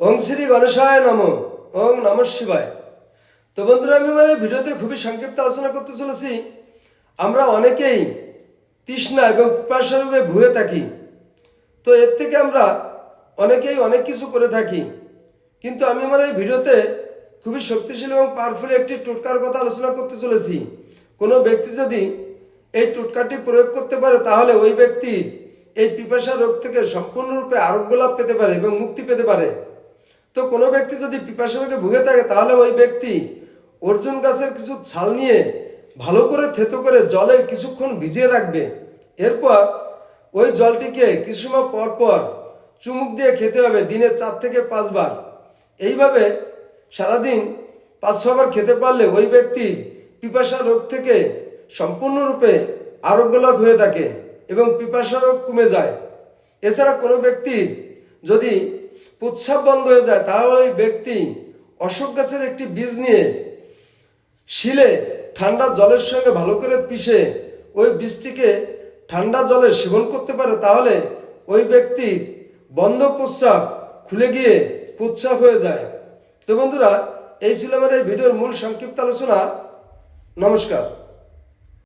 ওং শ্রী গণেশায় নম, ওং নম শিবায়। তো বন্ধুরা, আমি মানে ভিডিওতে খুবই সংক্ষিপ্ত আলোচনা করতে চলেছি। আমরা অনেকেই তৃষ্ণা এবং পিপাসা রোগে ভুয়ে থাকি। তো এর থেকে আমরা অনেকেই অনেক কিছু করে থাকি। কিন্তু আমি আমার এই ভিডিওতে খুবই শক্তিশালী এবং পাওয়ারফুল একটি টোটকার কথা আলোচনা করতে চলেছি। কোনো ব্যক্তি যদি এই টোটকাটি প্রয়োগ করতে পারে, তাহলে ওই ব্যক্তির এই পিপাসা রোগ থেকে সম্পূর্ণরূপে আরোগ্য লাভ পেতে পারে এবং মুক্তি পেতে পারে। তো কোনো ব্যক্তি যদি পিপাসা রোগে ভুগে থাকে, তাহলে ওই ব্যক্তি অর্জুন গাছের কিছু ছাল নিয়ে ভালো করে থেতো করে জলে কিছুক্ষণ ভিজিয়ে রাখবে। এরপর ওই জলটিকে কিছু সময় পর পর চুমুক দিয়ে খেতে হবে, দিনে চার থেকে পাঁচবার। এইভাবে সারাদিন পাঁচ ছবার খেতে পারলে ওই ব্যক্তি পিপাসা রোগ থেকে সম্পূর্ণরূপে আরোগ্য লাভ হয়ে থাকে এবং পিপাসা রোগ কমে যায়। এছাড়া কোনো ব্যক্তির যদি প্রস্রাব বন্ধ হয়ে যায়, তাহলে ওই ব্যক্তি অশোক গাছের একটি বীজ নিয়ে শিলে ঠান্ডা জলের সঙ্গে ভালো করে পিষে ওই বীজটিকে ঠান্ডা জলে সেবন করতে পারে, তাহলে ওই ব্যক্তির বন্ধ প্রস্রাব খুলে গিয়ে প্রস্রাব হয়ে যায়। তো বন্ধুরা, এই ছিল আমার এই ভিডিওর মূল সংক্ষিপ্ত আলোচনা। নমস্কার।